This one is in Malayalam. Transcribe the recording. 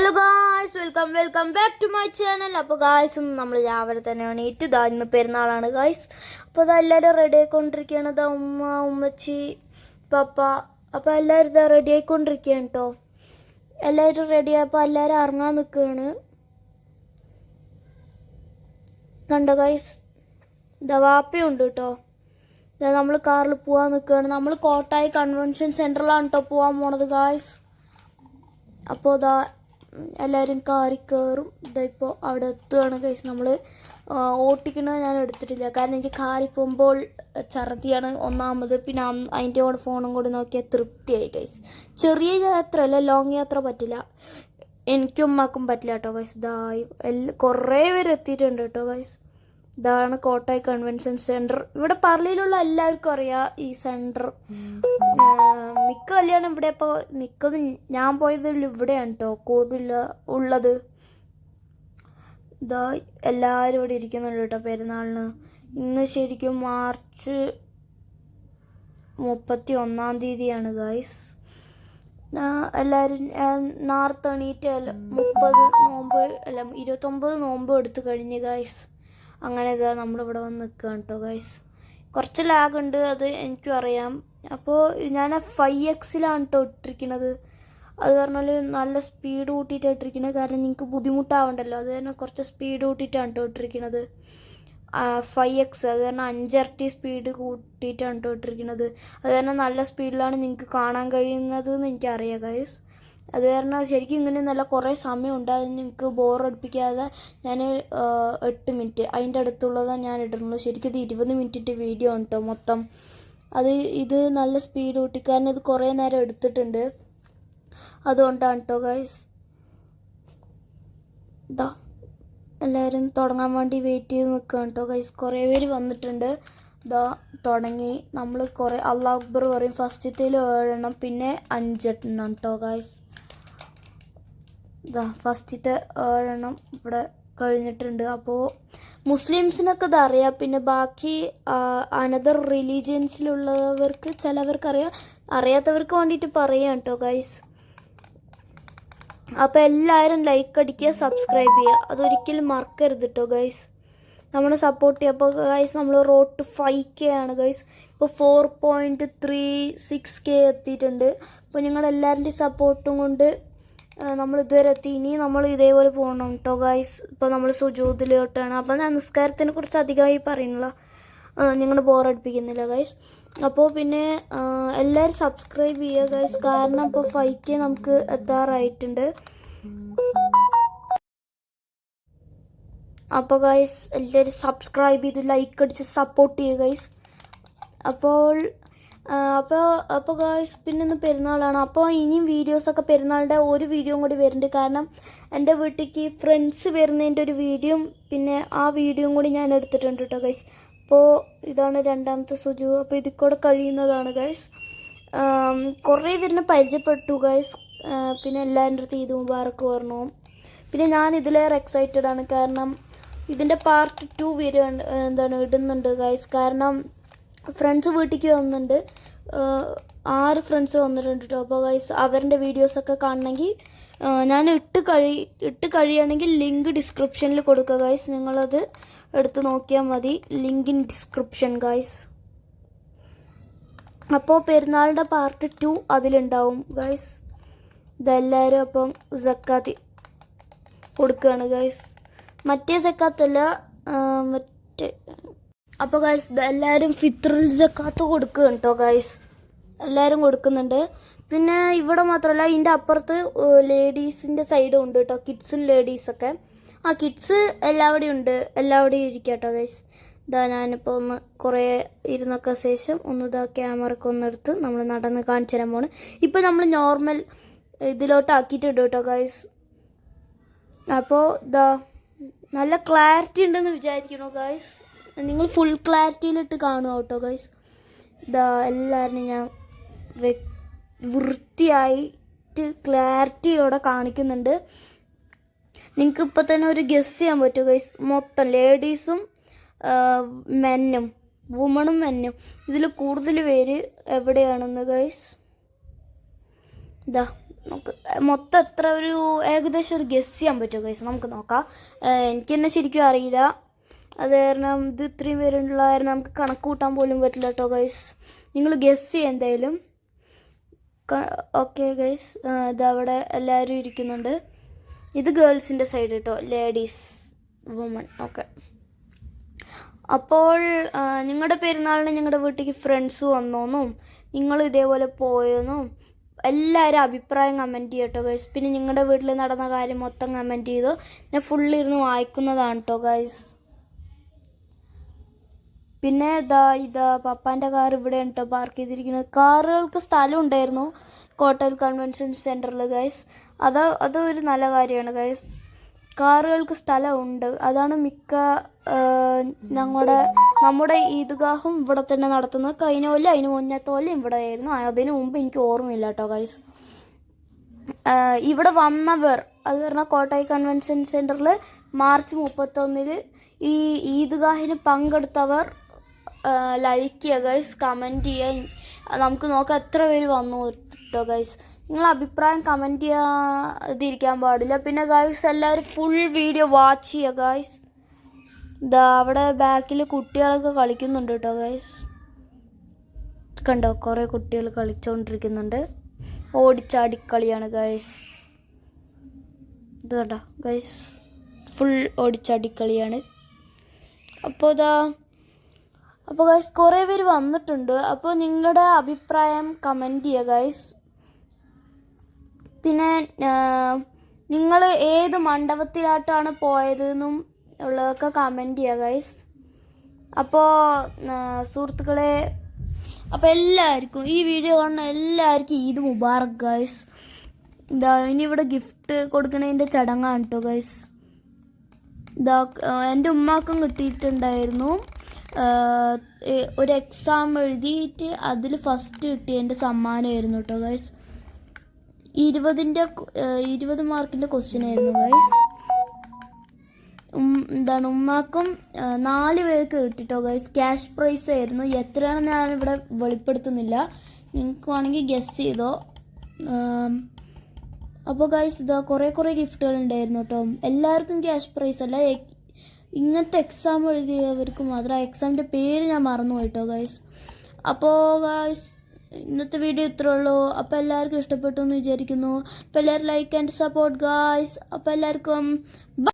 Hello guys welcome welcome back to my channel അപ്പോൾ ഗായ്സ് ഒന്ന് നമ്മൾ രാവിലെ തന്നെയാണ് എണീറ്റ് ഇതാ ഇന്ന് പെരുന്നാളാണ് ഗായ്സ് അപ്പോൾ അത് എല്ലാവരും റെഡി ആയിക്കൊണ്ടിരിക്കുകയാണ്. ഇതാ ഉമ്മ ഉമ്മച്ചി പപ്പ. അപ്പോൾ എല്ലാവരും ഇതാ റെഡി ആയിക്കൊണ്ടിരിക്കുകയാണ് കേട്ടോ എല്ലാവരും റെഡി ആയപ്പോൾ എല്ലാവരും ഇറങ്ങാൻ നിൽക്കുകയാണ്. കണ്ടോ ഗായ്സ് ഇതാ വാപ്പയുണ്ട് കേട്ടോ ഇതാ നമ്മൾ കാറിൽ പോകാൻ നിൽക്കുകയാണ്. നമ്മൾ കോട്ടായി കൺവെൻഷൻ സെന്ററിലാണ് കേട്ടോ പോകാൻ പോണത് ഗായ്സ് അപ്പോൾ ഇതാ എല്ലാവരും കാറി കയറും ഇതായിപ്പോൾ അവിടെ എത്തുകയാണ് കഴിച്ച് നമ്മൾ ഓട്ടിക്കണത് ഞാൻ എടുത്തിട്ടില്ല. കാരണം എനിക്ക് കാറി പോകുമ്പോൾ ഛർദിയാണ് ഒന്നാമത്. പിന്നെ അതിന്റെ കൂടെ ഫോണും കൂടി നോക്കിയാൽ തൃപ്തിയായി കഴിച്ച് ചെറിയ യാത്ര അല്ല ലോങ് യാത്ര പറ്റില്ല. എനിക്കും ഉമ്മാക്കും പറ്റില്ല കേട്ടോ കൈസ് ഇതായി എല്ലാ കുറേ പേര് എത്തിയിട്ടുണ്ട് കേട്ടോ ഗൈസ് ഇതാണ് കോട്ടായി കൺവെൻഷൻ സെന്റർ ഇവിടെ പറളിയിലുള്ള എല്ലാവർക്കും അറിയാം ഈ സെന്റർ മിക്ക കല്യാണം ഇവിടെ ഇപ്പോൾ മിക്കതും ഞാൻ പോയത് ഇവിടെയാണ് കേട്ടോ കൂടുതൽ ഉള്ളത്. ഇതാ എല്ലാവരും ഇവിടെ ഇരിക്കുന്നുണ്ട് കേട്ടോ പെരുന്നാളിന്. ഇന്ന് ശരിക്കും മാർച്ച് മുപ്പത്തി ഒന്നാം തീയതിയാണ് ഗായ്സ് എല്ലാവരും നാർത്തണീറ്റ് അല്ല മുപ്പത് നോമ്പ് അല്ല ഇരുപത്തൊമ്പത് നോമ്പ് എടുത്തു കഴിഞ്ഞ് ഗായ്സ് അങ്ങനെ ഇതാ നമ്മളിവിടെ വന്ന് നിൽക്കുകയാണ് കേട്ടോ ഗൈസ് കുറച്ച് ലാഗ് ഉണ്ട് അത് എനിക്കും അറിയാം. അപ്പോൾ ഞാൻ ആ ഫൈവ് എക്സിലാണ് കേട്ടോ ഇട്ടിരിക്കുന്നത് അത് പറഞ്ഞാൽ നല്ല സ്പീഡ് കൂട്ടിയിട്ടാണ് ഇട്ടിരിക്കുന്നത് കാരണം നിങ്ങൾക്ക് ബുദ്ധിമുട്ടാവണ്ടല്ലോ. അത് തന്നെ കുറച്ച് സ്പീഡ് കൂട്ടിയിട്ടാണ് കേട്ടോ ഇട്ടിരിക്കുന്നത് ഫൈവ് എക്സ് അത് കാരണം അഞ്ചരട്ടി സ്പീഡ് കൂട്ടിയിട്ടാണ് കേട്ടോ ഇട്ടിരിക്കുന്നത് അത് കാരണം നല്ല സ്പീഡിലാണ് നിങ്ങൾക്ക് കാണാൻ കഴിയുന്നത് എന്ന് എനിക്കറിയാം ഗൈസ് അത് കാരണം ശരിക്കും ഇങ്ങനെ നല്ല കുറേ സമയം അത് നിങ്ങൾക്ക് ബോറടിപ്പിക്കാതെ ഞാൻ എട്ട് മിനിറ്റ് അതിന്റെ അടുത്തുള്ളതാണ് ഞാൻ ഇടുന്നുള്ളൂ ശരിക്കും ഇത് ഇരുപത് മിനിറ്റിന്റെ വീഡിയോ ആണ് കേട്ടോ മൊത്തം. അത് ഇത് നല്ല സ്പീഡ് കൂട്ടി. കാരണം ഇത് കുറേ നേരം എടുത്തിട്ടുണ്ട്. അതുകൊണ്ടാണ് കേട്ടോ ഗൈസ് ഇതാ. എല്ലാവരും തുടങ്ങാൻ വേണ്ടി വെയിറ്റ് ചെയ്ത് നിൽക്കുക കേട്ടോ ഗൈസ് കുറേ പേര് വന്നിട്ടുണ്ട്. ഇതാ തുടങ്ങി. നമ്മൾ കുറേ അള്ളാഹ് അക്ബർ പറയും ഫസ്റ്റത്തേൽ ഏഴെണ്ണം പിന്നെ അഞ്ചെണ്ണം കേട്ടോ ഗൈസ് ഇതാ ഫസ്റ്റത്തെ എണ്ണം ഇവിടെ കഴിഞ്ഞിട്ടുണ്ട്. അപ്പോൾ മുസ്ലിംസിനൊക്കെ ഇത് അറിയാം. പിന്നെ ബാക്കി അനദർ റിലീജിയൻസിലുള്ളവർക്ക് ചിലവർക്ക് അറിയാം അറിയാത്തവർക്ക് വേണ്ടിയിട്ട് പറയാം കേട്ടോ ഗൈസ് അപ്പോൾ എല്ലാവരും ലൈക്ക് അടിക്കുക സബ്സ്ക്രൈബ് ചെയ്യുക. അതൊരിക്കലും മറക്കരുത് കേട്ടോ ഗൈസ് നമ്മളെ സപ്പോർട്ട് ചെയ്യുക. അപ്പോൾ ഗൈസ് നമ്മൾ റോഡ് ടു ഫൈവ് കെ ആണ് ഗൈസ് ഇപ്പോൾ four point three six K എത്തിയിട്ടുണ്ട്. അപ്പോൾ നിങ്ങളുടെ എല്ലാവരുടെയും സപ്പോർട്ടും കൊണ്ട് നമ്മൾ ഇതുവരെ എത്തി. ഇനി നമ്മൾ ഇതേപോലെ പോകണം കേട്ടോ ഗൈസ് ഇപ്പോൾ നമ്മൾ സുജൂതിലോട്ടാണ്. അപ്പോൾ ഞാൻ നിസ്കാരത്തിനെ കുറിച്ച് അധികമായി പറയുന്നില്ല നിങ്ങൾ ബോറടിപ്പിക്കുന്നില്ല ഗൈസ് അപ്പോൾ പിന്നെ എല്ലാവരും സബ്സ്ക്രൈബ് ചെയ്യുക ഗൈസ് കാരണം ഇപ്പോൾ ഫൈവ് കെ നമുക്ക് എത്താറായിട്ടുണ്ട്. അപ്പോൾ ഗൈസ് എല്ലാവരും സബ്സ്ക്രൈബ് ചെയ്ത് ലൈക്ക് അടിച്ച് സപ്പോർട്ട് ചെയ്യുക ഗൈസ് അപ്പോൾ അപ്പോൾ അപ്പോൾ ഗായ്സ് പിന്നെ ഇന്ന് പെരുന്നാളാണ്. അപ്പോൾ ഇനിയും വീഡിയോസൊക്കെ പെരുന്നാളുടെ ഒരു വീഡിയോയും കൂടി വരുന്നുണ്ട് കാരണം എന്റെ വീട്ടിലേക്ക് ഫ്രണ്ട്സ് വരുന്നതിന്റെ ഒരു വീഡിയോയും പിന്നെ ആ വീഡിയോയും കൂടി ഞാൻ എടുത്തിട്ടുണ്ട് കേട്ടോ ഗൈസ് അപ്പോൾ ഇതാണ് രണ്ടാമത്തെ സുജു. അപ്പോൾ ഇതിൽ കൂടെ കഴിയുന്നതാണ് ഗൈസ് കുറേ പേരിനെ പരിചയപ്പെട്ടു ഗൈസ് പിന്നെ എല്ലാവരുടെ അടുത്ത് ഈദ് മുബാറക്ക് പറഞ്ഞു. പിന്നെ ഞാൻ ഇതിലേറെ എക്സൈറ്റഡ് ആണ്. കാരണം ഇതിന്റെ പാർട്ട് ടു വരിക എന്താണ് ഇടുന്നുണ്ട് ഗൈസ് കാരണം ഫ്രണ്ട്സ് വീട്ടിലേക്ക് വന്നിട്ടുണ്ട്. ആറ് ഫ്രണ്ട്സ് വന്നിട്ടുണ്ട് കേട്ടോ അപ്പോൾ ഗൈസ് അവരുടെ വീഡിയോസൊക്കെ കാണണമെങ്കിൽ ഞാൻ ഇട്ട് കഴി ഇട്ട് കഴിയുകയാണെങ്കിൽ ലിങ്ക് ഡിസ്ക്രിപ്ഷനിൽ കൊടുക്കുക ഗൈസ് നിങ്ങളത് എടുത്ത് നോക്കിയാൽ മതി. ലിങ്ക് ഇൻ ഡിസ്ക്രിപ്ഷൻ ഗൈസ് അപ്പോൾ പെരുന്നാളിന്റെ പാർട്ട് ടു അതിലുണ്ടാവും ഗൈസ് ഇതെല്ലാവരും അപ്പം സക്കാത്തി കൊടുക്കുകയാണ് ഗൈസ് മറ്റേ സക്കാത്തല്ല മറ്റേ അപ്പോൾ ഗൈസ് എല്ലാവരും ഫിത്രുൽ ജക്കാത്ത് കൊടുക്കുക കേട്ടോ ഗൈസ് എല്ലാവരും കൊടുക്കുന്നുണ്ട്. പിന്നെ ഇവിടെ മാത്രമല്ല ഇതിന്റെ അപ്പുറത്ത് ലേഡീസിന്റെ സൈഡും ഉണ്ട് കേട്ടോ കിഡ്സും ലേഡീസൊക്കെ ആ കിഡ്സ് എല്ലാവിടെയും ഉണ്ട്. എല്ലാവിടെയും ഇരിക്കുക കേട്ടോ ഗൈസ് ഇതാ ഞാനിപ്പോൾ ഒന്ന് കുറേ ഇരുന്നൊക്കെ ശേഷം ഒന്ന് ഇതാ ക്യാമറക്ക് ഒന്ന് എടുത്ത് നമ്മൾ നടന്ന് കാണിച്ചു തരാൻ പോണ്. ഇപ്പോൾ നമ്മൾ നോർമൽ ഇതിലോട്ട് ആക്കിയിട്ടുണ്ട് കേട്ടോ ഗൈസ് അപ്പോൾ ഇതാ നല്ല ക്ലാരിറ്റി ഉണ്ടെന്ന് വിചാരിക്കണോ ഗൈസ് നിങ്ങൾ ഫുൾ ക്ലാരിറ്റിയിലിട്ട് കാണുക കേട്ടോ ഗൈസ് ഇതാ എല്ലാവരും ഞാൻ വൃത്തിയായിട്ട് ക്ലാരിറ്റിയിലൂടെ കാണിക്കുന്നുണ്ട്. നിങ്ങൾക്ക് ഇപ്പോൾ തന്നെ ഒരു ഗസ് ചെയ്യാൻ പറ്റും ഗൈസ് മൊത്തം ലേഡീസും മെന്നും വുമണും മെന്നും ഇതിൽ കൂടുതൽ പേര് എവിടെയാണെന്ന് ഗൈസ് ഇതാ നമുക്ക് മൊത്തം എത്ര ഒരു ഏകദേശം ഒരു ഗസ് ചെയ്യാൻ പറ്റുമോ ഗൈസ് നമുക്ക് നോക്കാം. എനിക്ക് തന്നെ ശരിക്കും അറിയില്ല. അത് കാരണം ഇത് ഇത്രയും പേരുള്ള കാരണം നമുക്ക് കണക്ക് കൂട്ടാൻ പോലും പറ്റില്ല കേട്ടോ ഗൈസ് നിങ്ങൾ ഗസ് ചെയ്യുക എന്തായാലും. ഓക്കെ ഗൈസ് ഇതവിടെ എല്ലാവരും ഇരിക്കുന്നുണ്ട്. ഇത് ഗേൾസിന്റെ സൈഡ് കേട്ടോ ലേഡീസ് വുമൺ ഓക്കെ അപ്പോൾ നിങ്ങളുടെ പെരുന്നാളിന് ഞങ്ങളുടെ വീട്ടിലേക്ക് ഫ്രണ്ട്സ് വന്നോന്നും നിങ്ങൾ ഇതേപോലെ പോയെന്നും എല്ലാവരും അഭിപ്രായം കമന്റ് ചെയ്യട്ടോ ഗൈസ് പിന്നെ നിങ്ങളുടെ വീട്ടിൽ നടന്ന കാര്യം മൊത്തം കമന്റ് ചെയ്തു ഞാൻ ഫുള്ളിരുന്ന് വായിക്കുന്നതാണ് കേട്ടോ ഗൈസ് പിന്നെ ഇതാ ഇതാ പപ്പാന്റെ കാർ ഇവിടെ കേട്ടോ പാർക്ക് ചെയ്തിരിക്കുന്നത്. കാറുകൾക്ക് സ്ഥലം ഉണ്ടായിരുന്നു കോട്ടൽ കൺവെൻഷൻ സെന്ററിൽ ഗൈസ് അത് അത് ഒരു നല്ല കാര്യമാണ് ഗൈസ് കാറുകൾക്ക് സ്ഥലമുണ്ട്. അതാണ് മിക്ക ഞങ്ങളുടെ നമ്മുടെ ഈദ്ഗാഹും ഇവിടെ തന്നെ നടത്തുന്നത്. കഴിഞ്ഞ കൊല്ലം അതിന് മുന്നത്തെ കൊല്ലം ഇവിടെ ആയിരുന്നു അതിന് മുമ്പ് എനിക്ക് ഓർമ്മയില്ല കേട്ടോ ഗൈസ് ഇവിടെ വന്നവർ അത് പറഞ്ഞാൽ കോട്ടയ കൺവെൻഷൻ സെന്ററിൽ മാർച്ച് മുപ്പത്തൊന്നിൽ ഈ ഈദ്ഗാഹിന് പങ്കെടുത്തവർ ലൈക്ക് ചെയ്യുക ഗൈസ് കമന്റ് ചെയ്യുക നമുക്ക് നോക്കാം എത്ര പേര് വന്നു കേട്ടോ ഗൈസ് നിങ്ങൾ അഭിപ്രായം കമന്റ് ചെയ്യാതിരിക്കാൻ പാടില്ല. പിന്നെ ഗൈസ് എല്ലാവരും ഫുൾ വീഡിയോ വാച്ച് ചെയ്യുക ഗൈസ് ഇതാ അവിടെ ബാക്കിൽ കുട്ടികളൊക്കെ കളിക്കുന്നുണ്ട് കേട്ടോ ഗൈസ് കണ്ടോ കുറേ കുട്ടികൾ കളിച്ചുകൊണ്ടിരിക്കുന്നുണ്ട് ഓടിച്ചാടിക്കളിയാണ് ഗൈസ് ഇത് കണ്ടോ ഗൈസ് ഫുൾ ഓടിച്ചാടിക്കളിയാണ് അപ്പോൾ ഇതാ അപ്പോൾ ഗൈസ് കുറേ പേര് വന്നിട്ടുണ്ട്. അപ്പോൾ നിങ്ങളുടെ അഭിപ്രായം കമന്റ് ചെയ്യുക ഗൈസ് പിന്നെ നിങ്ങൾ ഏത് മണ്ഡപത്തിലായിട്ടാണ് പോയതെന്നും ഉള്ളതൊക്കെ കമന്റ് ചെയ്യുക ഗൈസ് അപ്പോൾ സുഹൃത്തുക്കളെ അപ്പോൾ എല്ലാവർക്കും ഈ വീഡിയോ കാണുന്ന എല്ലാവർക്കും ഈദ് മുബാറക് ഗൈസ് ഇതാ ഇനി ഇവിടെ ഗിഫ്റ്റ് കൊടുക്കണതിന്റെ ചടങ്ങാണ് കേട്ടോ ഗൈസ് ഇതാ എന്റെ ഉമ്മാക്കും കിട്ടിയിട്ടുണ്ടായിരുന്നു. ഒരു എക്സാം എഴുതിയിട്ട് അതിൽ ഫസ്റ്റ് കിട്ടിയ എന്റെ സമ്മാനമായിരുന്നു കേട്ടോ ഗൈസ് ഇരുപതിന്റെ ഇരുപത് മാർക്കിന്റെ ക്വസ്റ്റ്യൻ ആയിരുന്നു ഗൈസ് എന്താണ് ഉമ്മാക്കും നാല് പേർക്ക് കിട്ടിട്ടോ ഗൈസ് ക്യാഷ് പ്രൈസ് ആയിരുന്നു. എത്രയാണെന്ന് ഇവിടെ വെളിപ്പെടുത്തുന്നില്ല. നിങ്ങൾക്ക് വേണമെങ്കിൽ ഗസ് ചെയ്തോ. അപ്പോൾ ഗൈസ് ഇതാ കുറേ കുറേ ഗിഫ്റ്റുകൾ ഉണ്ടായിരുന്നു കേട്ടോ എല്ലാവർക്കും ക്യാഷ് പ്രൈസ് അല്ല ഇങ്ങനത്തെ എക്സാം എഴുതിയവർക്ക് മാത്രം ആ എക്സാമിന്റെ പേര് ഞാൻ മറന്നു പോയിട്ടോ ഗൈസ് അപ്പോൾ ഗൈസ് ഇന്നത്തെ വീഡിയോ ഇത്രേ ഉള്ളൂ. അപ്പോൾ എല്ലാവർക്കും ഇഷ്ടപ്പെട്ടു എന്ന് വിചാരിക്കുന്നു. അപ്പോൾ എല്ലാവരും ലൈക്ക് ആൻഡ് സപ്പോർട്ട് ഗായ്സ് അപ്പോൾ എല്ലാവർക്കും